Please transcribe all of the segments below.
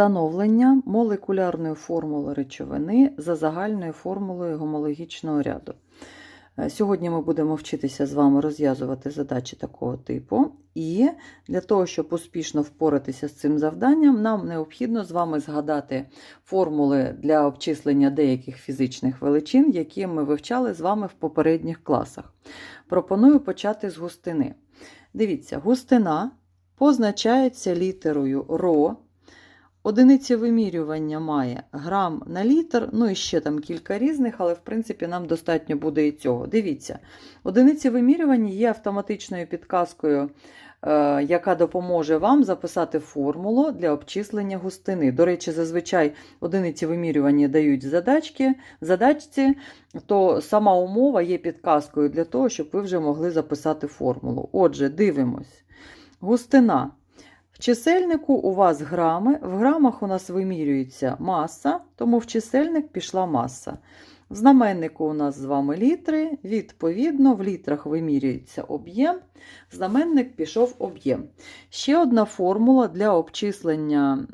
Встановлення молекулярної формули речовини за загальною формулою гомологічного ряду. Е, Сьогодні ми будемо вчитися з вами розв'язувати задачі такого типу. І для того, щоб успішно впоратися з цим завданням, нам необхідно з вами згадати формули для обчислення деяких фізичних величин, які ми вивчали з вами в попередніх класах. Пропоную почати з густини. Дивіться, густина позначається літерою ро. Одиниці вимірювання має грам на літр, ну і ще там кілька різних, але в принципі нам достатньо буде і цього. Дивіться, одиниці вимірювання є автоматичною підказкою, е, яка допоможе вам записати формулу для обчислення густини. До речі, зазвичай одиниці вимірювання дають задачки, задачці, то сама умова є підказкою для того, щоб ви вже могли записати формулу. Отже, дивимось. Густина. Чисельнику у вас грами, в грамах у нас вимірюється маса, тому в чисельник пішла маса. В знаменнику у нас з вами літри, відповідно, в літрах вимірюється об'єм, знаменник пішов об'єм. Ще одна формула для обчислення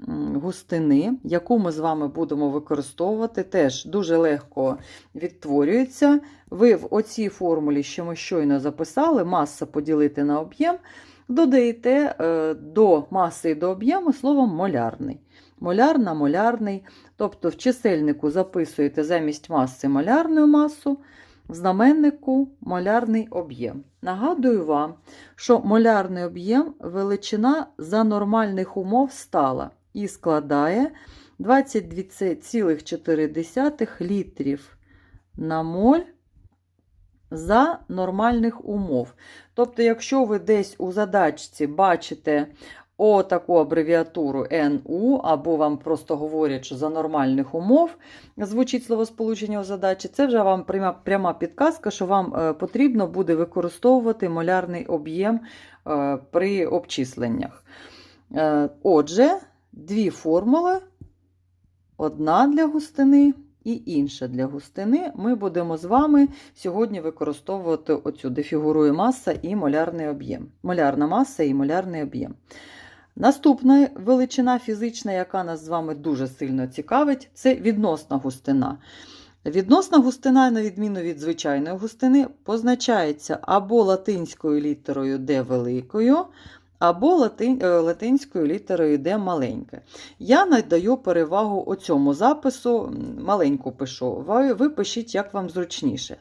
густини, яку ми з вами будемо використовувати, теж дуже легко відтворюється. Ви в оцій формулі, що ми щойно записали, маса поділити на об'єм додаєте е, до маси і до об'єму словом молярний. Моляр на молярний, тобто в чисельнику записуєте замість маси молярну масу, в знаменнику молярний об'єм. Нагадую вам, що молярний об'єм величина за нормальних умов стала і складає 22,4 літрів на моль за нормальних умов. Тобто, якщо ви десь у задачці бачите отаку абревіатуру НУ, або вам просто говорять, що за нормальних умов звучить словосполучення у задачі, це вже вам пряма, пряма підказка, що вам е, потрібно буде використовувати молярний об'єм е, при обчисленнях. Е, Отже, дві формули: одна для густини і інша для густини. Ми будемо з вами сьогодні використовувати оцю, де фігурує маса і молярний об'єм. Молярна маса і молярний об'єм. Наступна величина фізична, яка нас з вами дуже сильно цікавить, це відносна густина. Відносна густина, на відміну від звичайної густини, позначається або латинською літерою D великою, або е, латинською літерою D маленьке. Я надаю перевагу оцьому запису, маленьку пишу. Ви пишіть, як вам зручніше.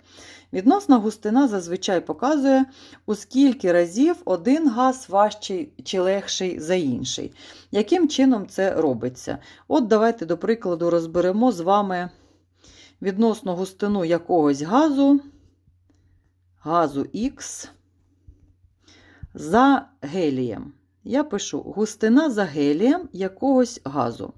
Відносна густина зазвичай показує, у скільки разів один газ важчий чи легший за інший. Яким чином це робиться? От давайте, до прикладу, розберемо з вами відносну густину якогось газу, газу Х за гелієм. Я пишу густина за гелієм якогось газу.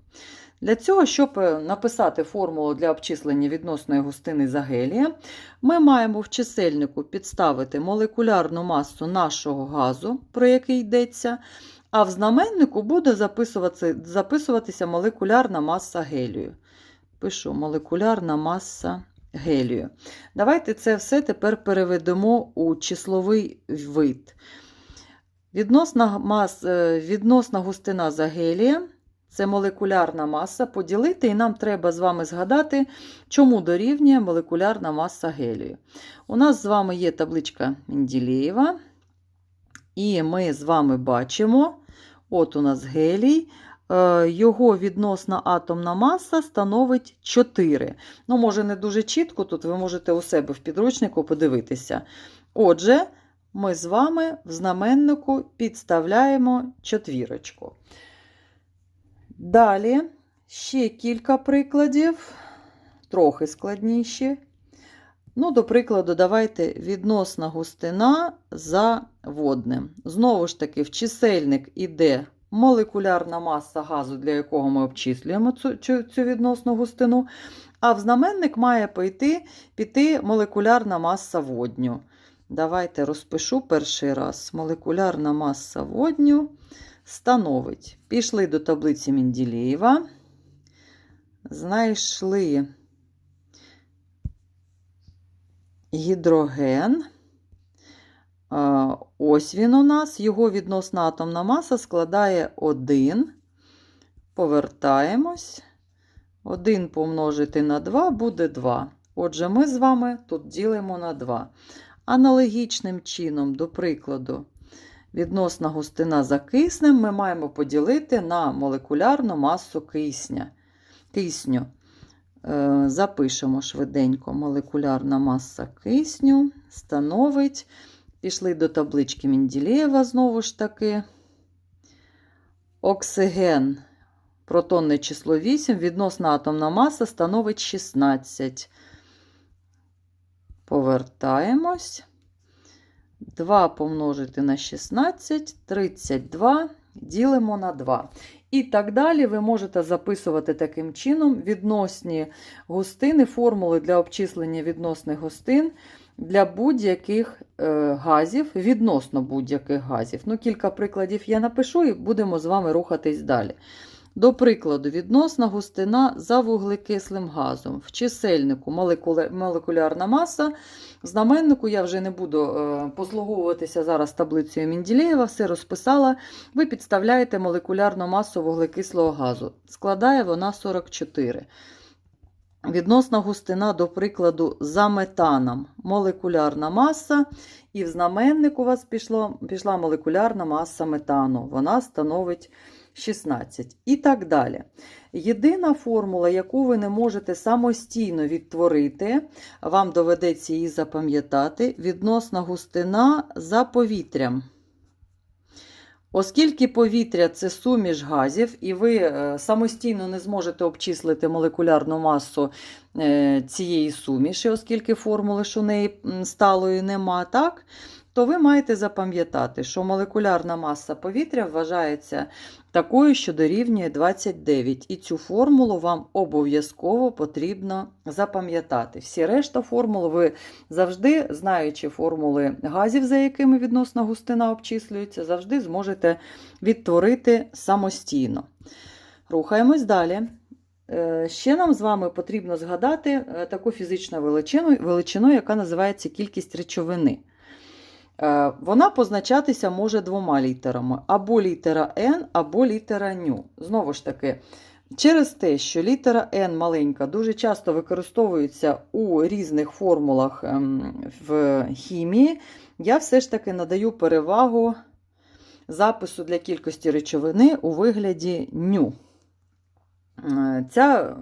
Для цього, щоб е, написати формулу для обчислення відносної густини за гелієм, ми маємо в чисельнику підставити молекулярну масу нашого газу, про який йдеться, а в знаменнику буде записуватися, записуватися молекулярна маса гелію. Пишу молекулярна маса гелію. Давайте це все тепер переведемо у числовий вид. Відносна, мас, е, відносна густина за гелієм це молекулярна маса поділити, і нам треба з вами згадати, чому дорівнює молекулярна маса гелію. У нас з вами є табличка Менділеєва, і ми з вами бачимо, от у нас гелій, е, його відносна атомна маса становить 4. Ну, може, не дуже чітко, тут ви можете у себе в підручнику подивитися. Отже, ми з вами в знаменнику підставляємо четвірочку. Далі ще кілька прикладів, трохи складніші. Ну, до прикладу, давайте відносна густина за водним. Знову ж таки, в чисельник іде молекулярна маса газу, для якого ми обчислюємо цю, цю, цю відносну густину, а в знаменник має піти, піти молекулярна маса водню. Давайте розпишу перший раз. Молекулярна маса водню становить. Пішли до таблиці Менділеєва, знайшли гідроген. Ось він у нас, його відносна атомна маса складає 1. повертаємось. 1 помножити на 2 буде 2. Отже, ми з вами тут ділимо на 2. Аналогічним чином, до прикладу, відносна густина за киснем ми маємо поділити на молекулярну масу кисня. кисню. Е, Запишемо швиденько молекулярна маса кисню становить. Пішли до таблички Менділєєва знову ж таки. Оксиген, протонне число 8, відносна атомна маса становить 16. Повертаємось. 2 помножити на 16, 32, ділимо на 2. І так далі ви можете записувати таким чином відносні густини, формули для обчислення відносних густин для будь-яких е, газів, відносно будь-яких газів. Ну, Кілька прикладів я напишу і будемо з вами рухатись далі. До прикладу, відносна густина за вуглекислим газом. В чисельнику молекулярна маса. Знаменнику я вже не буду е, послуговуватися зараз таблицею Менділеєва, все розписала. Ви підставляєте молекулярну масу вуглекислого газу. Складає вона 44. Відносна густина, до прикладу, за метаном молекулярна маса, і в знаменник у вас пішло, пішла молекулярна маса метану. Вона становить 16. І так далі. Єдина формула, яку ви не можете самостійно відтворити, вам доведеться її запам'ятати, відносна густина за повітрям. Оскільки повітря це суміш газів, і ви е, самостійно не зможете обчислити молекулярну масу е, цієї суміші, оскільки формули у неї сталої нема, так? то ви маєте запам'ятати, що молекулярна маса повітря вважається такою, що дорівнює 29. І цю формулу вам обов'язково потрібно запам'ятати. Всі решта формул ви завжди, знаючи формули газів, за якими відносна густина обчислюється, завжди зможете відтворити самостійно. Рухаємось далі. Е, Ще нам з вами потрібно згадати е, таку фізичну величину, величину яка називається кількість речовини. Е, Вона позначатися може двома літерами: або літера N, або літера ню. Знову ж таки, через те, що літера N маленька дуже часто використовується у різних формулах ем, в хімії, я все ж таки надаю перевагу запису для кількості речовини у вигляді ню. Е, Ця,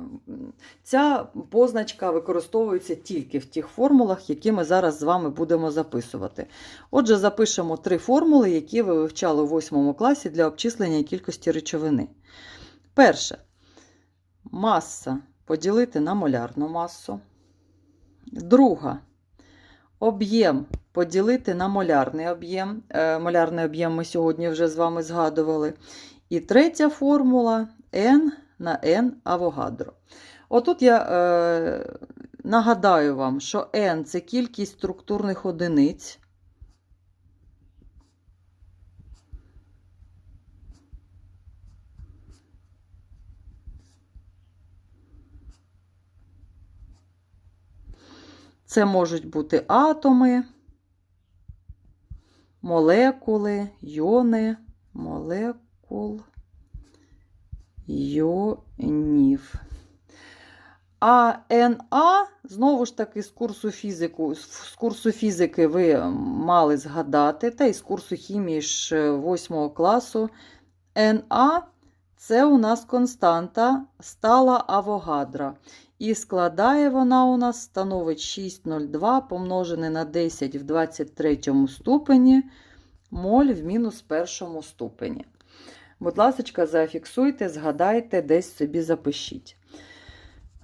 ця позначка використовується тільки в тих формулах, які ми зараз з вами будемо записувати. Отже, запишемо три формули, які ви вивчали у 8 класі для обчислення кількості речовини. Перше. Маса поділити на молярну масу. Друга. Об'єм поділити на молярний об'єм. Е, Молярний об'єм ми сьогодні вже з вами згадували. І третя формула N на N Авогадро. Отут я е, нагадаю вам, що N це кількість структурних одиниць. Це можуть бути атоми, молекули, йони, молекул йонів. А НА, знову ж таки, з курсу фізику, з курсу фізики ви мали згадати, та й з курсу хімії ж 8 класу. НА це у нас константа стала Авогадра. І складає вона у нас становить 6,02 помножене на 10 в 23 ступені моль в мінус першому ступені. Будь ласка, зафіксуйте, згадайте, десь собі запишіть.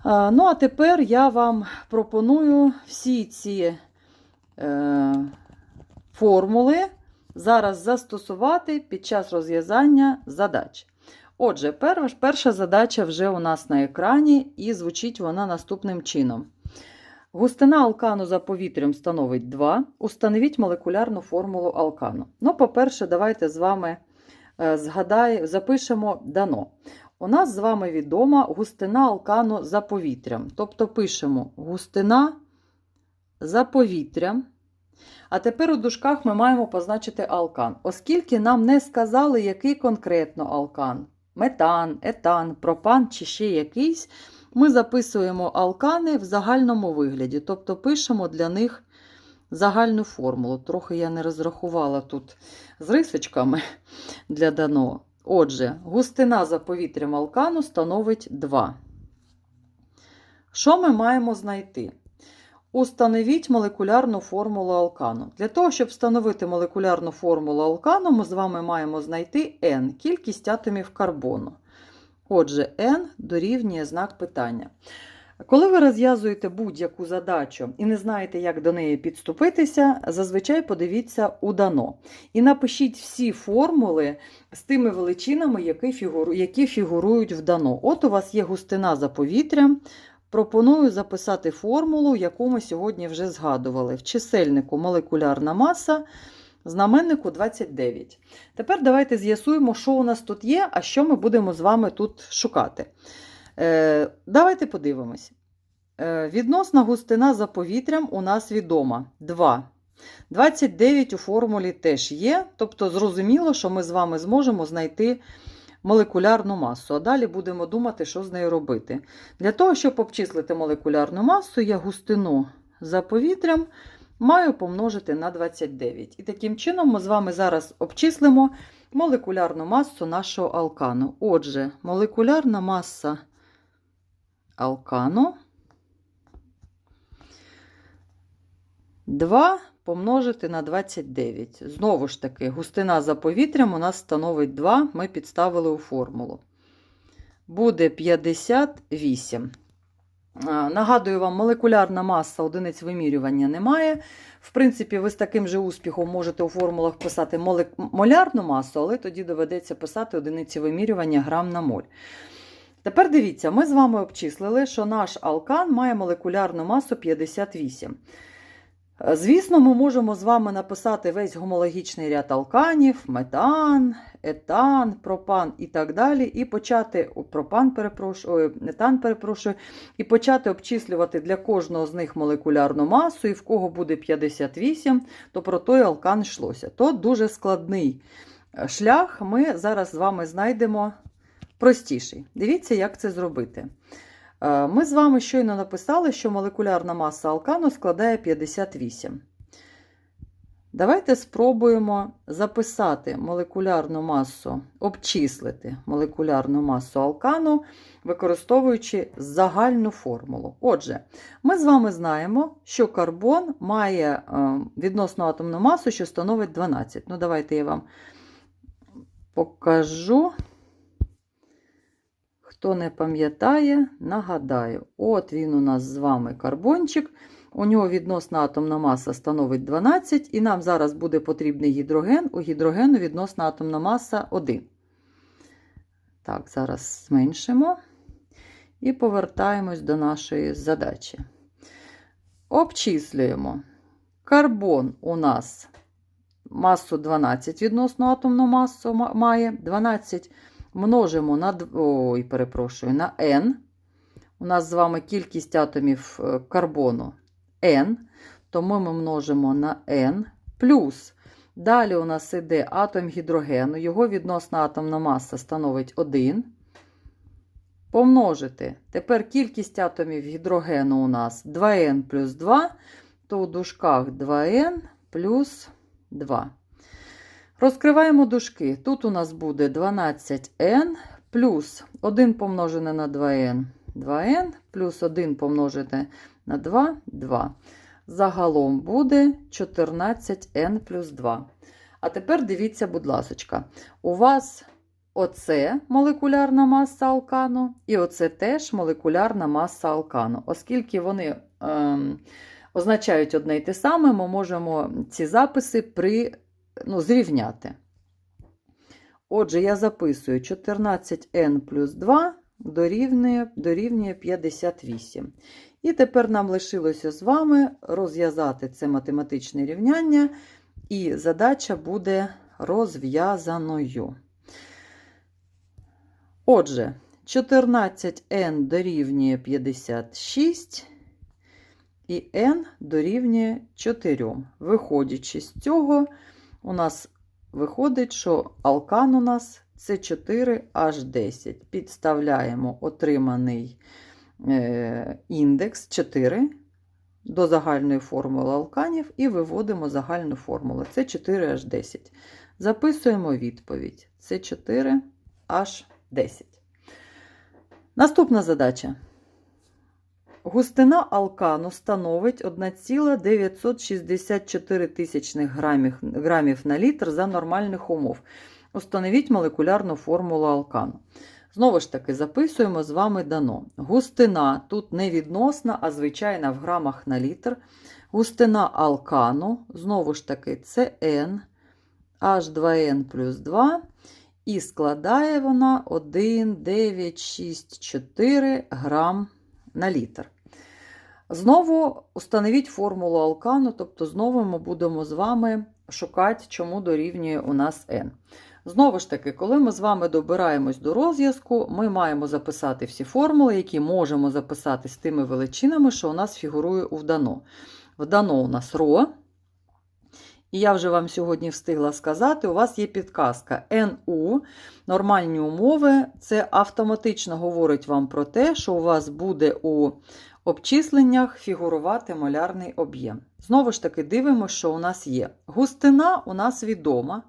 Ну, а тепер я вам пропоную всі ці е, формули зараз застосувати під час розв'язання задач. Отже, пер, перша задача вже у нас на екрані, і звучить вона наступним чином. Густина алкану за повітрям становить 2. Установіть молекулярну формулу алкану. Ну, по-перше, давайте з вами згадай, запишемо дано. У нас з вами відома густина алкану за повітрям. Тобто пишемо густина за повітрям. А тепер у дужках ми маємо позначити алкан. Оскільки нам не сказали, який конкретно алкан. метан, етан, пропан чи ще якийсь, ми записуємо алкани в загальному вигляді, тобто пишемо для них загальну формулу. Трохи я не розрахувала тут з рисочками для дано. Отже, густина за повітрям алкану становить 2. Що ми маємо знайти? Установіть молекулярну формулу алкану. Для того, щоб встановити молекулярну формулу алкану, ми з вами маємо знайти n кількість атомів карбону. Отже, n дорівнює знак питання. Коли ви розв'язуєте будь-яку задачу і не знаєте, як до неї підступитися, зазвичай подивіться у дано. І напишіть всі формули з тими величинами, які, фігуру... які фігурують в дано. От у вас є густина за повітрям. Пропоную записати формулу, яку ми сьогодні вже згадували. В чисельнику молекулярна маса, знаменнику 29. Тепер давайте з'ясуємо, що у нас тут є, а що ми будемо з вами тут шукати. Е, Давайте подивимось. Е, Відносна густина за повітрям у нас відома 2. 29 у формулі теж є, тобто зрозуміло, що ми з вами зможемо знайти молекулярну масу. А далі будемо думати, що з нею робити. Для того, щоб обчислити молекулярну масу, я густину за повітрям маю помножити на 29. І таким чином ми з вами зараз обчислимо молекулярну масу нашого алкану. Отже, молекулярна маса алкану 2 помножити на 29. Знову ж таки, густина за повітрям у нас становить 2, ми підставили у формулу. Буде 58. Нагадую вам, молекулярна маса одиниць вимірювання немає. В принципі, ви з таким же успіхом можете у формулах писати молярну масу, але тоді доведеться писати одиниці вимірювання грам на моль. Тепер дивіться, ми з вами обчислили, що наш алкан має молекулярну масу 58. Е, Звісно, ми можемо з вами написати весь гомологічний ряд алканів, метан, етан, пропан і так далі, і почати пропан, перепрошую, етан, перепрошую, і почати обчислювати для кожного з них молекулярну масу, і в кого буде 58, то про той алкан йшлося. То дуже складний е, шлях. Ми зараз з вами знайдемо простіший. Дивіться, як це зробити. Е, Ми з вами щойно написали, що молекулярна маса алкану складає 58. Давайте спробуємо записати молекулярну масу, обчислити молекулярну масу алкану, використовуючи загальну формулу. Отже, ми з вами знаємо, що карбон має е, відносну атомну масу, що становить 12. Ну, давайте я вам покажу. Хто не пам'ятає, нагадаю, от він у нас з вами карбончик. У нього відносна атомна маса становить 12, і нам зараз буде потрібний гідроген. У гідрогену відносна атомна маса 1. Так, зараз зменшимо і повертаємось до нашої задачі. Обчислюємо. Карбон у нас масу 12 відносно атомну масу має. 12 множимо на ой, перепрошую, на n. У нас з вами кількість атомів е, карбону n, тому ми множимо на n плюс. Далі у нас іде атом гідрогену, його відносна атомна маса становить 1. Помножити. Тепер кількість атомів гідрогену у нас 2n плюс 2, то у дужках 2n плюс 2. Розкриваємо дужки. Тут у нас буде 12n плюс 1 помножене на 2n 2n, плюс 1 помножене на 2 2. Загалом буде 14n плюс 2. А тепер дивіться, будь ласка, у вас оце молекулярна маса алкану, і оце теж молекулярна маса алкану. Оскільки вони ем, означають одне й те саме, ми можемо ці записи при ну, зрівняти. Отже, я записую 14n плюс 2 дорівнює, дорівнює 58. І тепер нам лишилося з вами розв'язати це математичне рівняння, і задача буде розв'язаною. Отже, 14n дорівнює 56. І n дорівнює 4. Виходячи з цього, у нас виходить, що алкан у нас С4H10. Підставляємо отриманий е, індекс 4 до загальної формули алканів і виводимо загальну формулу. С4H10. Записуємо відповідь. С4H10. Наступна задача. Густина алкану становить 1,964 тисячних грамів, грамів на літр за нормальних умов. Установіть молекулярну формулу алкану. Знову ж таки, записуємо з вами дано. Густина тут не відносна, а звичайна в грамах на літр. Густина алкану, знову ж таки, це N, H2N плюс 2. І складає вона 1,964 грам на літр. Знову установіть формулу алкану, тобто знову ми будемо з вами шукати, чому дорівнює у нас n. Знову ж таки, коли ми з вами добираємось до розв'язку, ми маємо записати всі формули, які можемо записати з тими величинами, що у нас фігурує у вдано. Вдано у нас ро. І я вже вам сьогодні встигла сказати, у вас є підказка НУ, нормальні умови. Це автоматично говорить вам про те, що у вас буде у обчисленнях фігурувати молярний об'єм. Знову ж таки, дивимося, що у нас є. Густина у нас відома.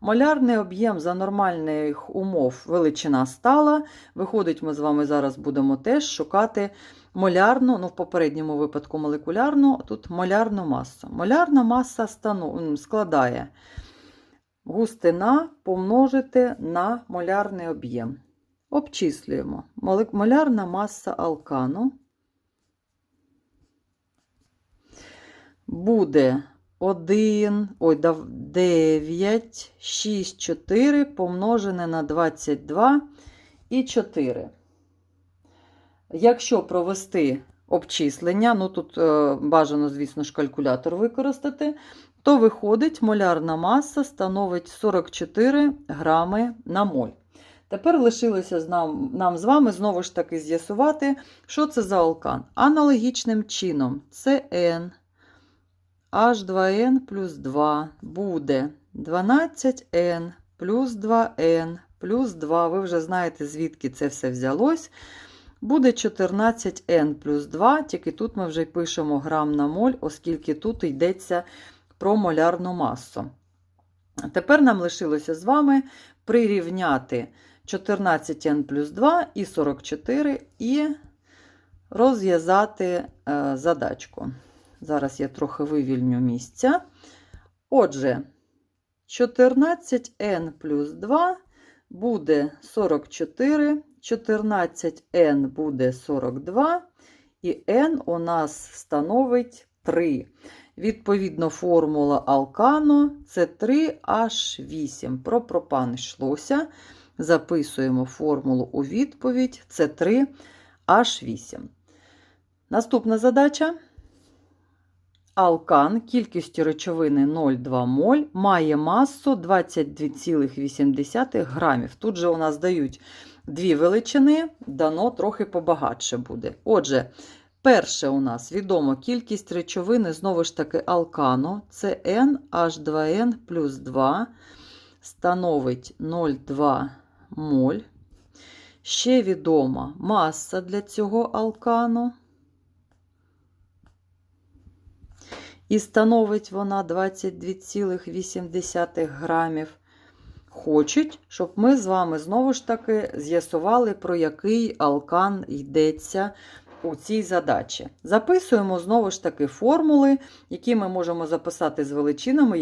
Молярний об'єм за нормальних умов величина стала. Виходить, ми з вами зараз будемо теж шукати молярну, ну в попередньому випадку молекулярну, тут молярну масу. Молярна маса стану, складає густина помножити на молярний об'єм. Обчислюємо. Молярна маса алкану буде 1, ой, 9, 6, 4 помножене на 22 і 4. Якщо провести обчислення, ну тут е, бажано, звісно ж, калькулятор використати, то виходить, молярна маса становить 44 грами на моль. Тепер лишилося нам, з вами знову ж таки з'ясувати, що це за алкан. Аналогічним чином, це N. H2N плюс 2 буде 12N плюс 2N плюс 2. Ви вже знаєте, звідки це все взялось. Буде 14N плюс 2, тільки тут ми вже пишемо грам на моль, оскільки тут йдеться про молярну масу. Тепер нам лишилося з вами прирівняти 14N плюс 2 і 44 і розв'язати е, задачку. Зараз я трохи вивільню місця. Отже, 14n плюс 2 буде 44, 14n буде 42, і n у нас становить 3. Відповідно, формула алкану це 3H8. Про пропан йшлося. Записуємо формулу у відповідь: це 3H8. Наступна задача. Алкан кількістю речовини 0,2 моль має масу 22,8 грамів. Тут же у нас дають дві величини, дано трохи побагатше буде. Отже, перше у нас відомо кількість речовини, знову ж таки, алкану, це NH2N плюс 2, становить 0,2 моль. Ще відома маса для цього алкану. І становить вона 22,8 грамів. Хочуть, щоб ми з вами знову ж таки з'ясували, про який алкан йдеться у цій задачі. Записуємо знову ж таки формули, які ми можемо записати з величинами,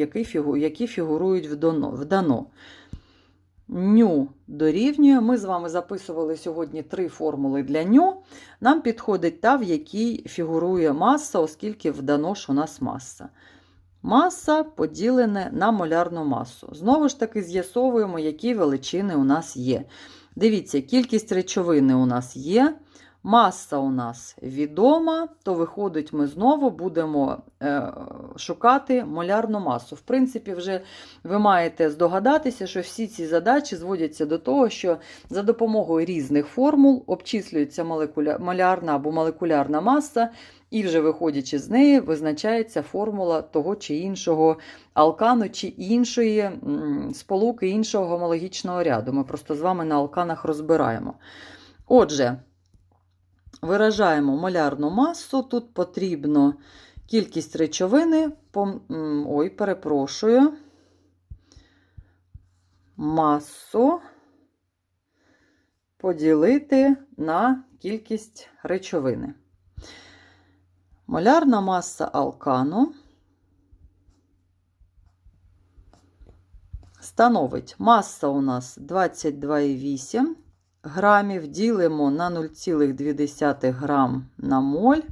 які фігурують в дано ню дорівнює. Ми з вами записували сьогодні три формули для ню. Нам підходить та, в якій фігурує маса, оскільки вдано ж у нас маса. Маса поділене на молярну масу. Знову ж таки, з'ясовуємо, які величини у нас є. Дивіться, кількість речовини у нас є Маса у нас відома, то виходить, ми знову будемо е, шукати молярну масу. В принципі, вже ви маєте здогадатися, що всі ці задачі зводяться до того, що за допомогою різних формул обчислюється молекуля... молярна або молекулярна маса, і вже виходячи з неї, визначається формула того чи іншого алкану чи іншої сполуки іншого гомологічного ряду. Ми просто з вами на алканах розбираємо. Отже, виражаємо молярну масу. Тут потрібно кількість речовини. Ой, перепрошую. Масу поділити на кількість речовини. Молярна маса алкану становить маса у нас 22,8 грамів, ділимо на 0,2 грам на моль.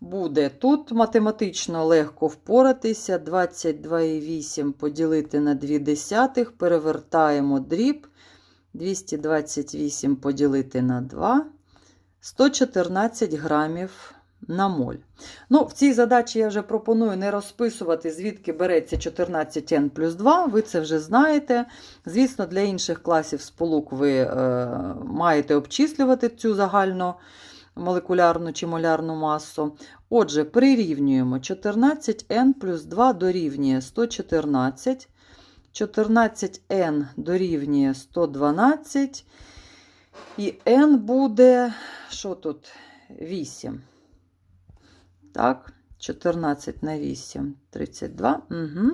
Буде тут математично легко впоратися. 22,8 поділити на 2 десятих, перевертаємо дріб. 228 поділити на 2, 114 грамів на моль. Ну, В цій задачі я вже пропоную не розписувати, звідки береться 14n плюс 2, ви це вже знаєте. Звісно, для інших класів сполук ви е, маєте обчислювати цю загальну молекулярну чи молярну масу. Отже, прирівнюємо 14n плюс 2 дорівнює 114. 14n дорівнює 112. І n буде, що тут? 8. Так, 14 на 8, 32. Угу.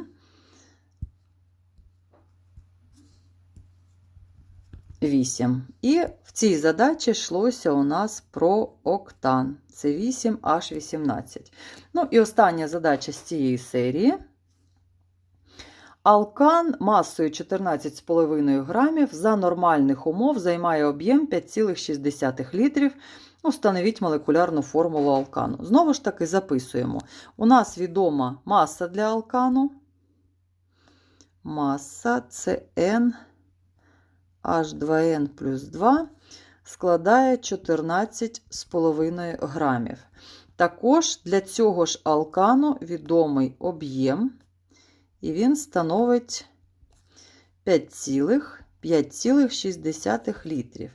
Вісім. І в цій задачі йшлося у нас про октан. Це 8H18. Ну і остання задача з цієї серії. Алкан масою 14,5 грамів за нормальних умов займає об'єм 5,6 літрів. Установіть молекулярну формулу алкану. Знову ж таки, записуємо. У нас відома маса для алкану. Маса це N H2N плюс 2 складає 14,5 грамів. Також для цього ж алкану відомий об'єм, і він становить 5,6 літрів.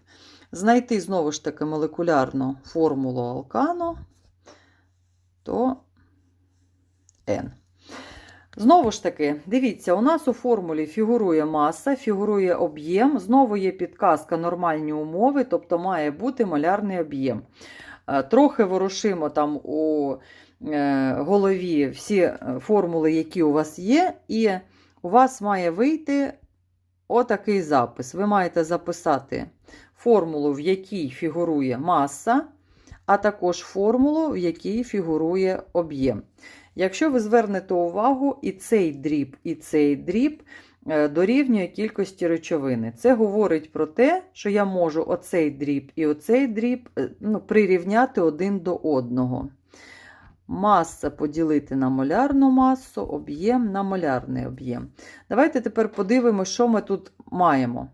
Знайти знову ж таки молекулярну формулу алкану, то N. Знову ж таки, дивіться, у нас у формулі фігурує маса, фігурує об'єм, знову є підказка нормальні умови, тобто має бути молярний об'єм. Е, трохи ворушимо там у е, голові всі формули, які у вас є, і у вас має вийти отакий запис. Ви маєте записати формулу, в якій фігурує маса, а також формулу, в якій фігурує об'єм. Якщо ви звернете увагу, і цей дріб, і цей дріб е, дорівнює кількості речовини. Це говорить про те, що я можу оцей дріб і оцей дріб е, ну, прирівняти один до одного. Маса поділити на молярну масу, об'єм на молярний об'єм. Давайте тепер подивимося, що ми тут маємо.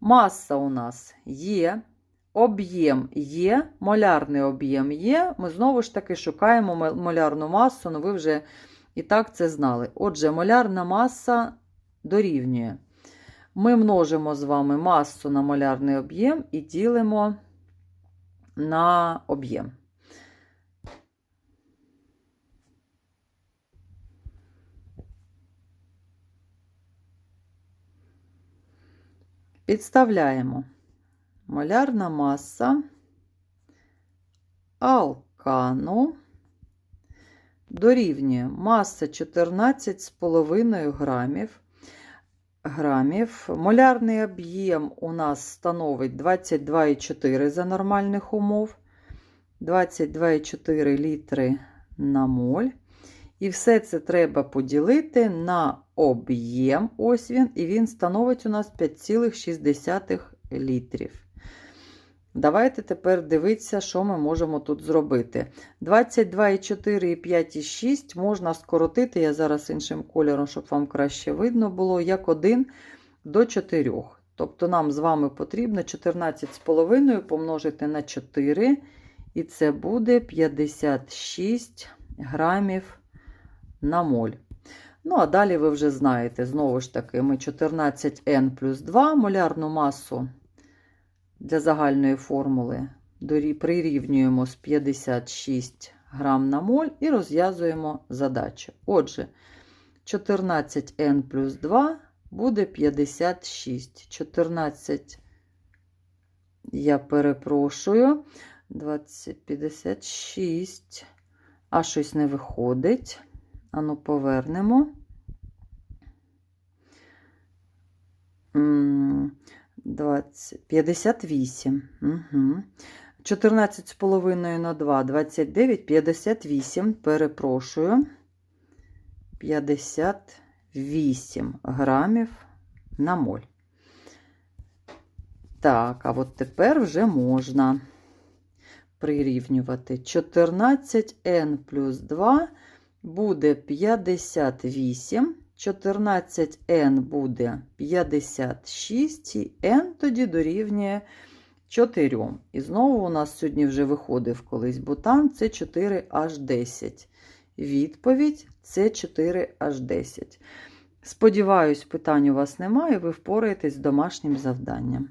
Маса у нас є, об'єм є, молярний об'єм є. Ми знову ж таки шукаємо молярну масу, ну ви вже і так це знали. Отже, молярна маса дорівнює. Ми множимо з вами масу на молярний об'єм і ділимо на об'єм. Підставляємо молярна маса алкану дорівнює маса 14,5 грамів. грамів. Молярний об'єм у нас становить 22,4 за нормальних умов, 22,4 літри на моль. І все це треба поділити на об'єм. Ось він, і він становить у нас 5,6 літрів. Давайте тепер дивитися, що ми можемо тут зробити. 22,4 і 5,6 можна скоротити, я зараз іншим кольором, щоб вам краще видно було, як 1 до 4. Тобто нам з вами потрібно 14,5 помножити на 4, і це буде 56 грамів на моль. Ну, а далі ви вже знаєте, знову ж таки, ми 14N плюс 2 молярну масу для загальної формули прирівнюємо з 56 грам на моль і розв'язуємо задачу. Отже, 14N плюс 2 буде 56. 14, я перепрошую, 20, 56, а щось не виходить. Ану, повернемо. М, 20, 58. Угу. 14,5 на 2, 29, 58, перепрошую. 58 грамів на моль. Так, а от тепер вже можна прирівнювати. 14n плюс 2 буде 58. 14n буде 56, і n тоді дорівнює 4. І знову у нас сьогодні вже виходив колись бутан, це 4H10. Відповідь це 4H10. Сподіваюсь, питань у вас немає, ви впораєтесь з домашнім завданням.